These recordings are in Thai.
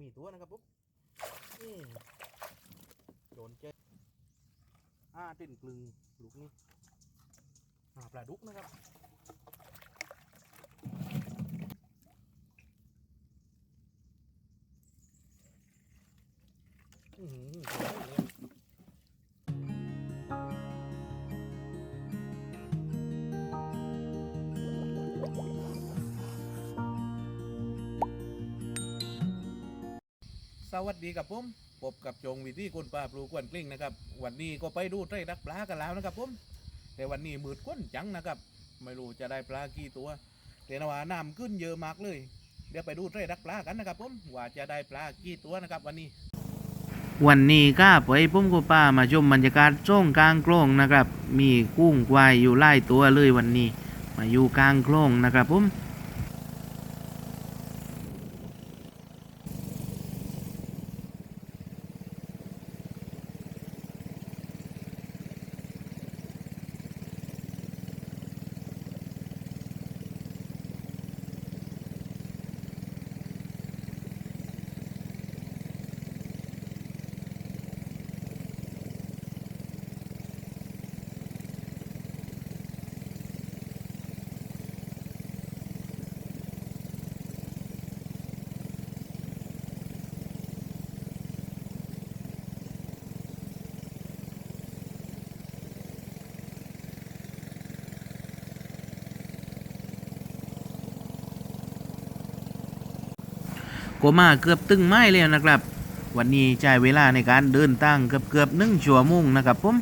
มีตัวนะครับปุ๊บอืมโดนเจอ่าติ่นกลึงลูกนี้อ่าปลาดุกนะครับอืม สวัสดีครับผมพบกับจงวิธีคนปลาปลูกวนกลิ้งนะครับ วันนี้ก็ไปดูไตรดักปลากันแล้วนะครับผมแต่วันนี้มืดก้นจังนะครับ ไม่รู้จะได้ปลากี่ตัวแต่นว่าน้ำขึ้นเยอะมากเลย เดี๋ยวไปดูไตรดักปลากันนะครับผมว่าจะได้ปลากี่ตัวนะครับวันนี้ วันนี้ก็ไปผมก็ป้ามาชมบรรยากาศช่องกลางโคลงนะครับ มีกุ้งควายอยู่ไล่ตัวเลยวันนี้ มาอยู่กลางโคลงนะครับผม ก็มาเกือบตึงไม้แล้วนะครับ วันนี้ใช้เวลาในการเดินตั้งเกือบเกือบหนึ่งชั่วโมงนะครับผม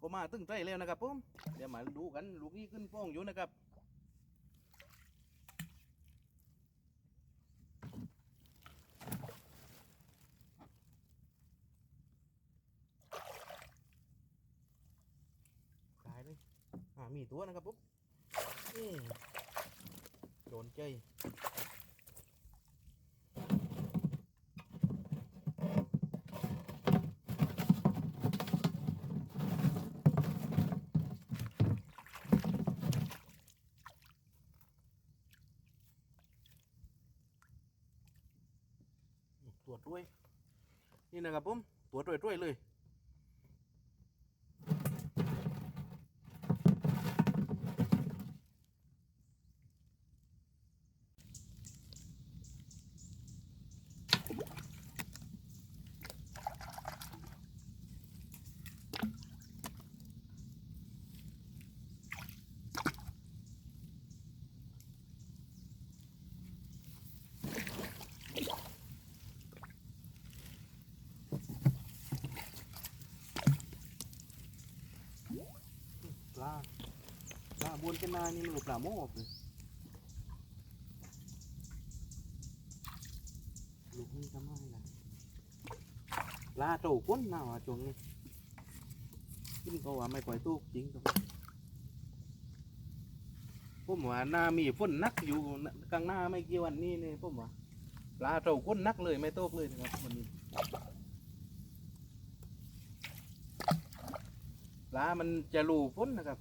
ก็มาตึ้งไตรแล้วนะครับผม เดี๋ยวมาดูกันลูกนี้ขึ้นฟ้องอยู่นะครับ ตายเลย อ่า มีตัวนะครับปุ๊บอืม โดนใจตรวจด้วย นี่นะครับผมตรวจด้วยด้วยเลย ปลาปลาบวนกันนานี่มันปลาโมกเลยลูกนี่ทำไมล่ะปลาโตก้ นหน้าว่ะจวงนี่กินก็ว่าไม่ปล่อยตู้จริงตรงผมว่าหน้ามีฝนนักอยู่กลางหน้าไม่กี่วันนี้เนี่ยผมว่าปลาโตก้นนักเลยไม่โตกเลยนะครับวันนี้ปลามันจะรูฝนนะครับ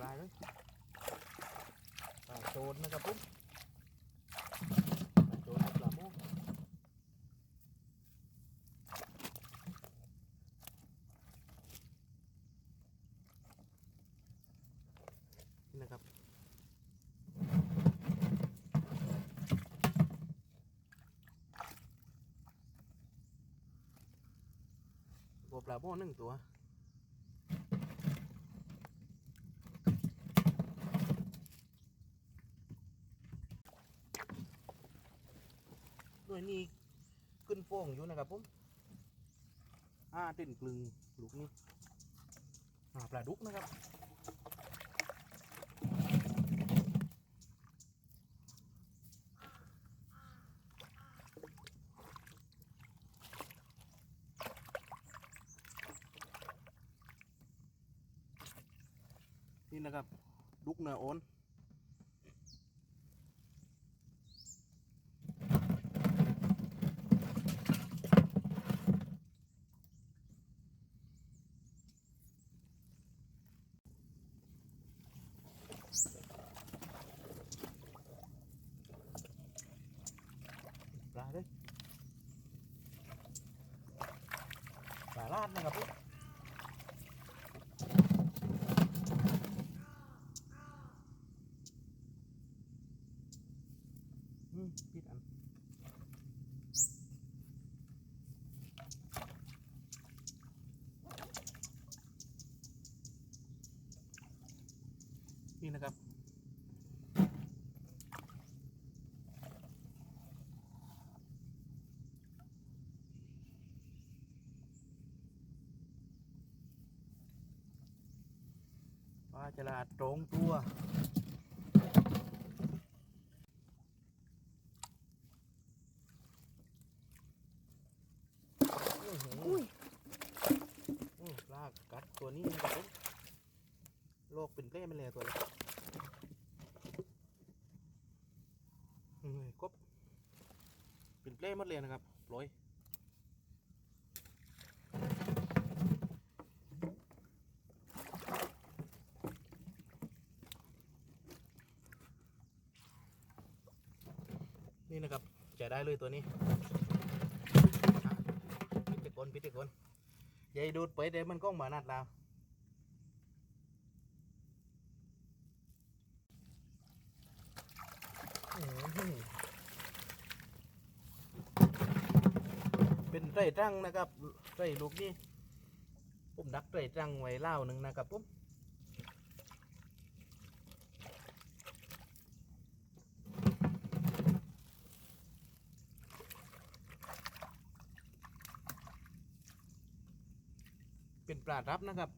ปลาเลยปลาโจ นนะครับผมปลาโจนกับปลาโมกนี่นะครับตัวปลาโมกหนึ่งตัว ด้วยนี่ขึ้นโป่งอยู่นะครับผมห้าเต้นกลึงลูกนี้ปลาดุกนะครับนี่นะครับ ดุกเนื้อโอน ปลาลาดนะครับพี่ อืมปิดอันนี่นะครับ ปลา ฉลาดตรงตัวอื้อหืออุ้ยอืมปลากัดตัวนี้นะครับผมโลกเป็นเปล่มันเลยตัวนี้อืมกบเป็นเปล่หมดเลยนะครับปล่อยนี่นะครับจะได้ เลยตัวนี้พิจิกลพิจิกลยายดูดไปเดี๋ยวมันก็มานัดเราอื้อหือเป็นไตรตรังนะครับไตรลูกนี่ผมดักไตรตรังไว้เล่าหนึ่งนะครับผมเป็น ลารับนะครับ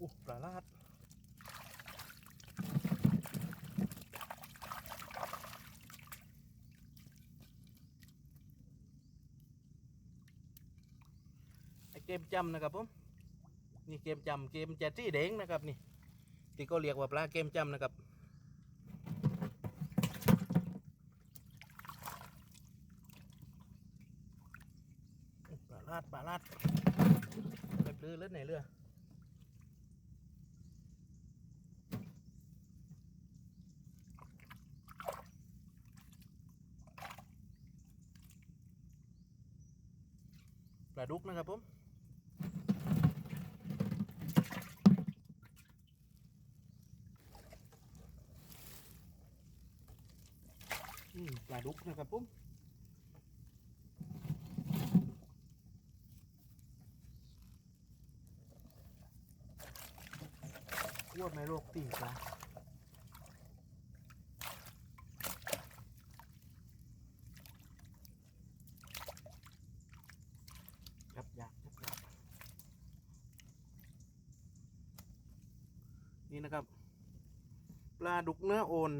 อู้ปลาลาด ไอเก มจำนะครับผมนี่เกมจำเกมจจี้เด้งนะครับนี่ที่ก็เรียกว่าปลาเกมจำนะครับปลาลาดปลาลาดไปปลื้อเลือดไหนเรือปลาดุกนะครับผม ปลาดุกนะครับผมอ้วนไม่โรคตีปลาจับยากจับยากนี่นะครับ ปลาดุกเนื้อโอน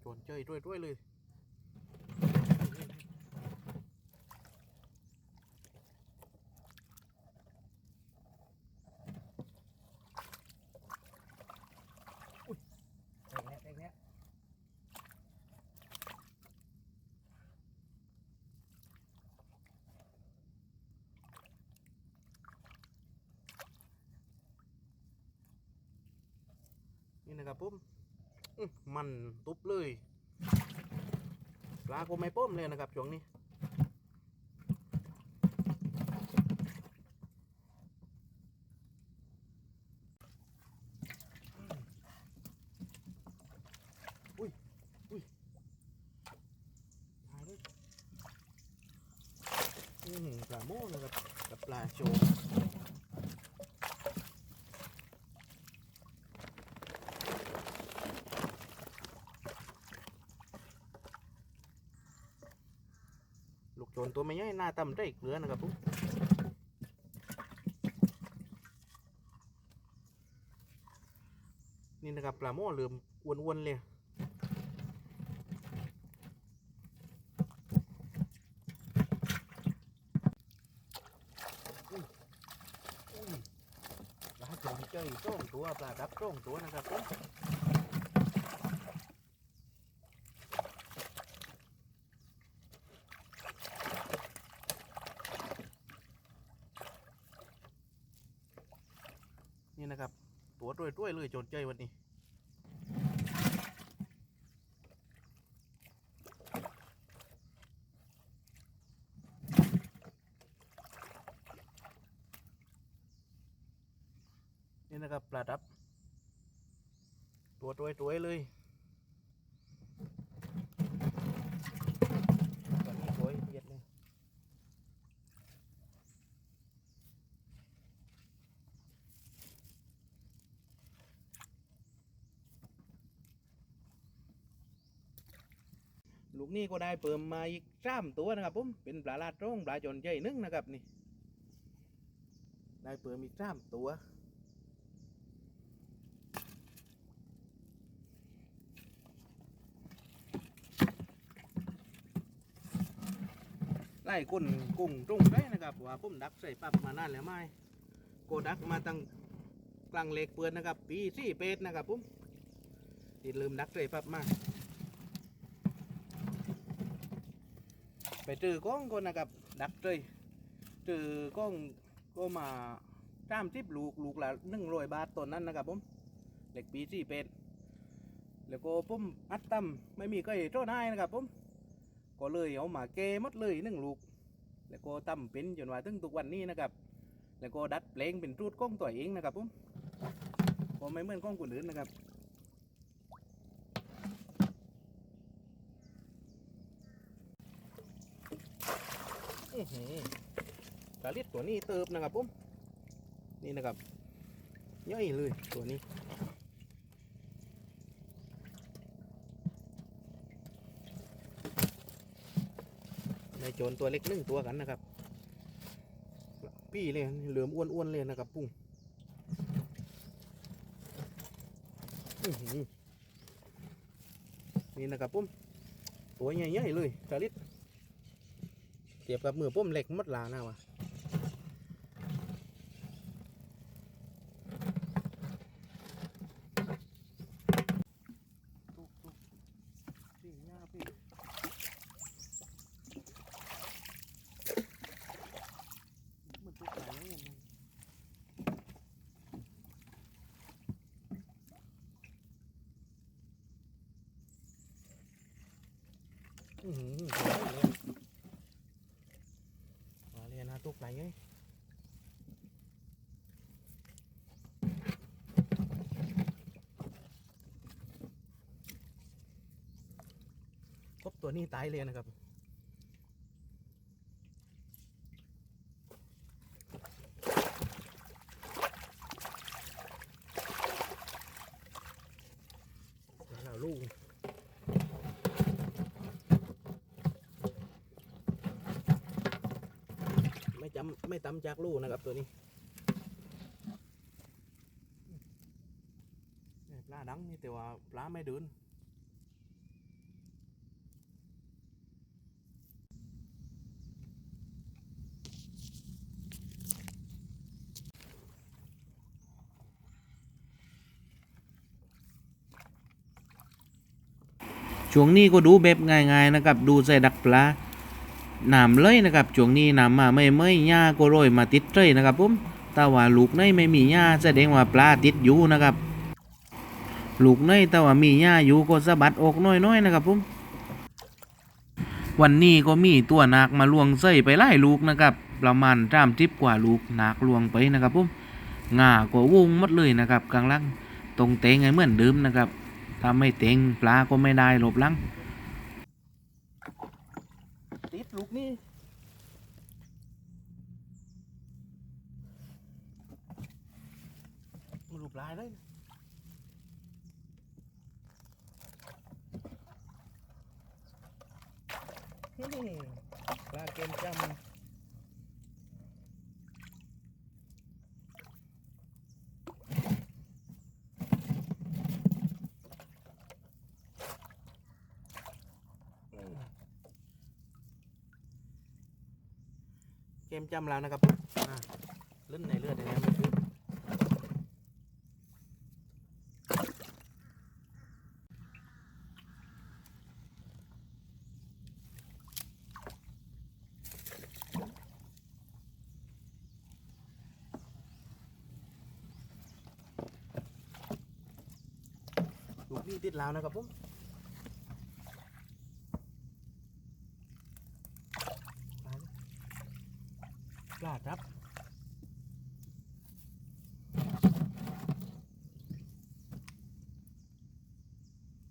โจนเจยด้วยด้วยเลยนี่นะครับปุ๊บ มันตุบเลยปลาก็ไม่ป้มเลยนะครับช่วงนี้อุ้ยอุ้ยหายเลยอืมปลาโม่นะครับกับปลาโชว์ลูกโจน ตัวไม่ใหญ่หน้าตำได้เกลือนะครับปุ๊นี่นะครับปลาโม่เริ่มอ้วนๆเลยอุ้ยปลาจอมเจยส่งตัวปลาดับส่งตัวนะครับผม นะครับ ตัวด้วยๆเลยโจนใจวันนี้นะครับปลาดับ ตัวตัวตัวเลยตอนนี้ตัวเย็ดเลยลูก นี้ก็ได้เปิมมาอีกสามตัวนะครับผมเป็นปลาลาดร่องปลาจนใจนึงนะครับนี่ ได้เปิมอีกสามตัวไล่ก้นกุ้งตรงได้นะครับว่าผมดักใส่ปั๊บมานานแล้วไม่โกดักมาตั้งกลางเล็กเปือนนะครับ ปีสี่เป็ดนะครับผมติดลืมดักใส่ปั๊บมา ไปเจอกล้องก่อนนะครับ ดักเลยเจอกล้องก็มาตามทิปลูกลูกละหนึ่งร้อยบาทตอนนั้นนะครับผมเหล็กปีสี่เป็ดแล้วก็ผมอัดตั้มไม่มีใครโทษได้นะครับผมก็เลยเอามาแก้หมดเลยหนึ่งลูก แล้วก็ทำเป็นจนว่าถึงทุกวันนี้นะครับ แล้วก็ดัดแปลงเป็นรูดกล้องตัวเองนะครับผมก็ไม่เหมือนกล้องคนอื่นนะครับ อื้อหือ สาลิดตัวนี้เติบนะครับผมนี่นะครับย่อยเลยตัวนี้ในโจรตัวเล็กนึ่งตัวกันนะครับพี่เลยเหลือมอ้วนๆเลยนะครับปุ้งนี่นะครับปุ้มตัวใหญ่ๆเลยสลิด เทียบกับมือปุ้มเหล็กมัดลาหน้าพี่มัน ตุกไหนเงไงอือหือมาเลยครบตัวนี้ตายเลยนะครับ แล้วเราลูก ไม่จำไม่ตำจากลูกนะครับตัวนี้เนี่ยปลาดังนี่แต่ว่าปลาไม่เดินช่วงนี้ก็ดูแบบง่าย ๆ นะครับ ดูใส่ดักปลา น้ำเลยนะครับช่วงนี้น้ำมาไม่ไม่หญ้าก็โรยมาติดเลยนะครับผมแต่ว่าลูกในไม่มีหญ้าแสดงว่าปลาติดอยู่นะครับ ลูกน้อยแต่ว่ามีหญ้าอยู่ก็สะบัดออกน้อยๆนะครับผมวันนี้ก็มีตัวนาคมาลวงไส้ไปไล่ลูกนะครับ ประมาณจ้ามทิบกว่าลูกนาคลวงไปนะครับผมงาก็วงหมดเลยนะครับกลางล่างตรงเตงไงเหมือนเดิมนะครับถ้าไม่เตงปลาก็ไม่ได้หลบลังติด ลูกนี่มันลูกลายเลยนี่ปลาเกมจำ เกมจำแล้วนะครับเล่นในเลือดเลยนะไม่คือลูกนี่ติดแล้วนะครับผมปลาครับ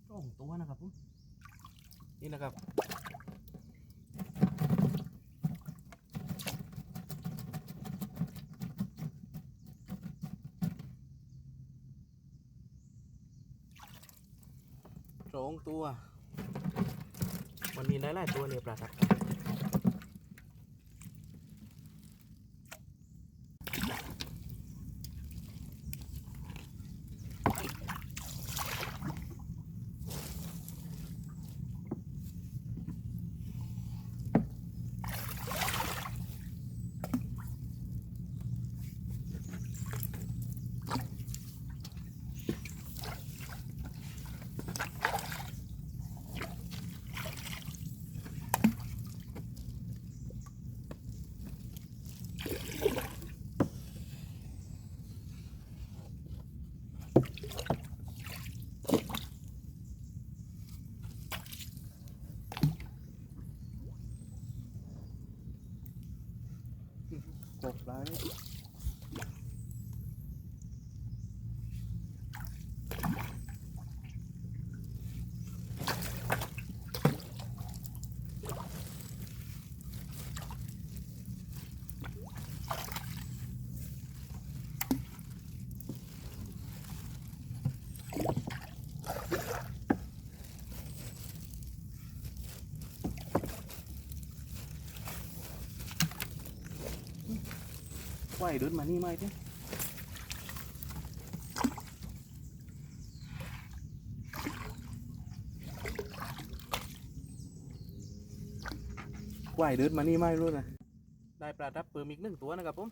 สองตัวนะครับผมนี่นะครับ สองตัวมันมีหลายตัวเลยปลาครับ ตก ปลาว่ายเดินมานี่ไหมเจ้ว่ายเดินมานี่ไหมรู้นะได้ปลาทับเปิมอีกหนึ่งตัวนะครับผม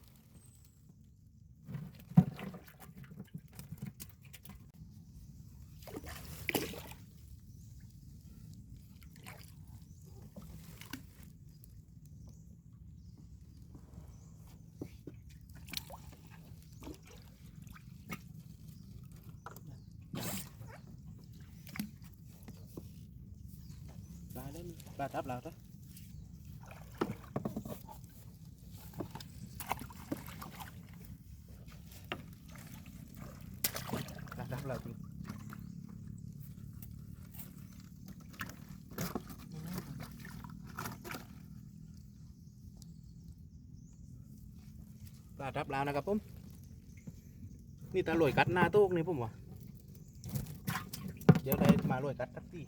ปลาเทับเราจ้ะปลาทับเราจริงปลาทับเรานะครับผมนี่ตาลอยกัดหน้าโต๊กนี่ผมวะเดี๋ยวได้มาลอยกัดสักที่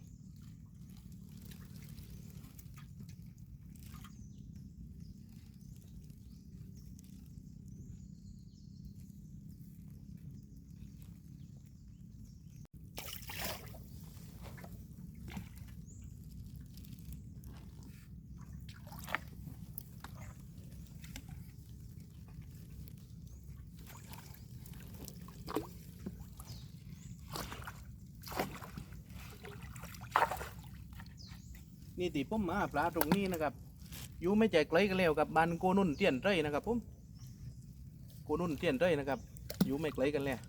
นี่ตีผมมาปลาตรงนี้นะครับอยู่ไม่ใจไกลกันแล้วกับบ้านโกนุ่นเตี้ยนไรนะครับผมโกนุ่นเตี้ยนไรนะครับอยู่ไม่ไกลกันแล้ว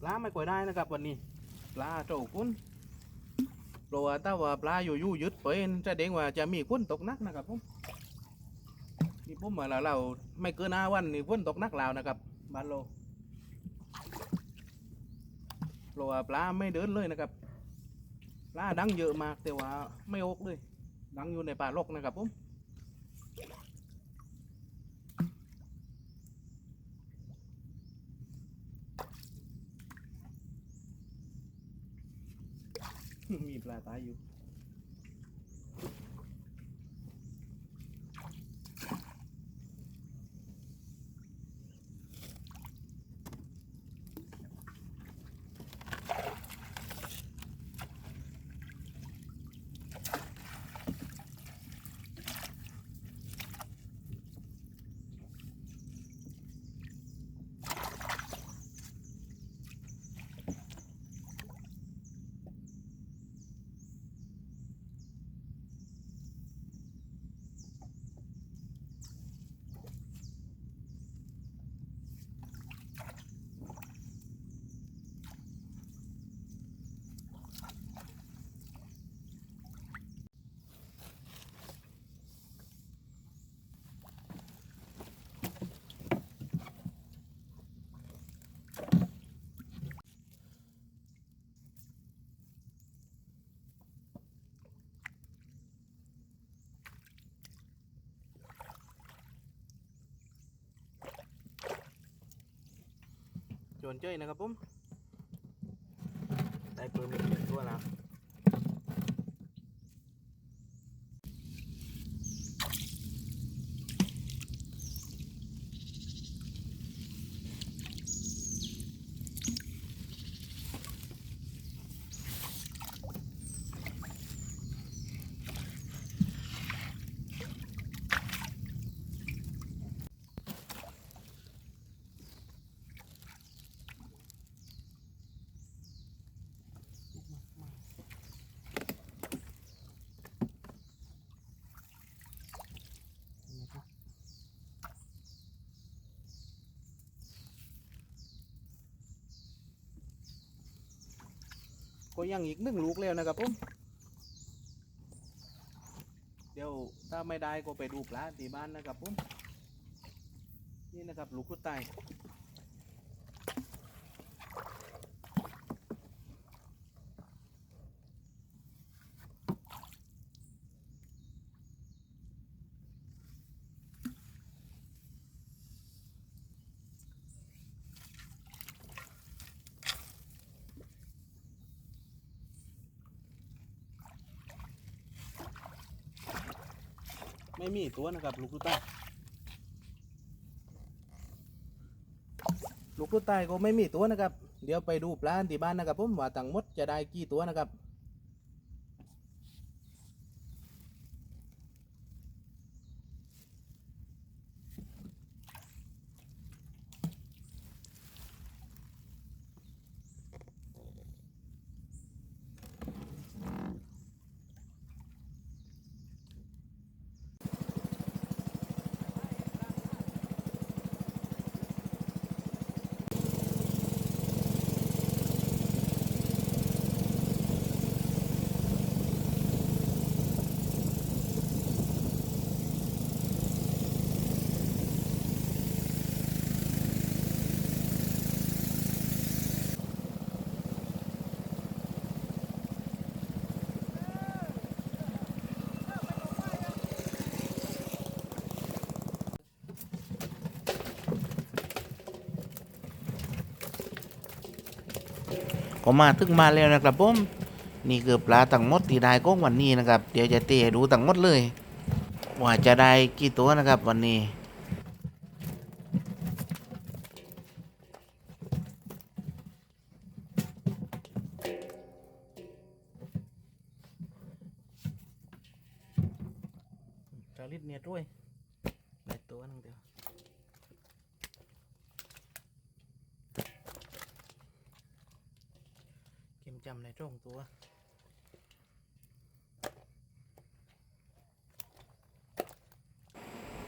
ปลาไม่ก่อยได้นะครับวันนี้ปลาโจ้าคุณ เพราะว่าถ้าว่าปลาอยู่ยู่ยึดไปแสดงว่าจะมีฝนตกหนักนะครับผมนี่ผมมาแล้วเราไม่เกินห้าวันนี่ฝนตกหนักแล้วนะครับบ้านเราเพราะว่าปลาไม่เดินเลยนะครับปลาดังเยอะมากแต่ว่าไม่ออกเลยดังอยู่ในป่าลกนะครับผม มีปลาตายอยู่ จวนเจ้ยนะครับผมได้เปิดมอีกหนึ่งตัวแล้วนะครับ ก็ยังอีกหนึ่งลูกแล้วนะครับผมเดี๋ยวถ้าไม่ได้ก็ไปดูปลาที่บ้านนะครับผมนี่นะครับลูกกุดไต ไม่มีตัวนะครับลูกกุดไตายลูกกุดไตายก็ไม่มีตัวนะครับ เดี๋ยวไปดูปลาที่บ้านนะครับผมว่าทั้งหมดจะได้กี่ตัวนะครับ ก็มาถึงมาแล้วนะครับผมนี่คือปลาตั้งหมดที่ได้ก้องวันนี้นะครับ เดี๋ยวจะเตะดูตั้งหมดเลย ว่าจะได้กี่ตัวนะครับวันนี้จาริดเนี่ยด้วยได้ตัวนึงเดียวเกม จำในตรงตัว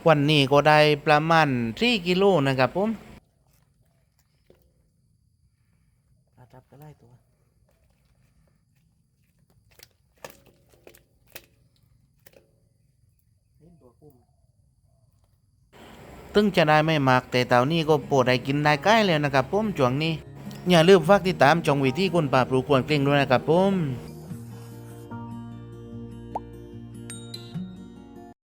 วันนี้ก็ได้ประมาณ3กิโลนะครับผมจับก็ไล่ตัวเห็นตัวกุ้มตึงจะได้ไม่มากแต่เต่านี้ก็โปรดได้กินได้ใกล้แล้วนะครับผมช่วงนี้ อย่าลืมฝากติดตามจองวิธีคนป่าปลูกควรเกล้งด้วยนะครับผม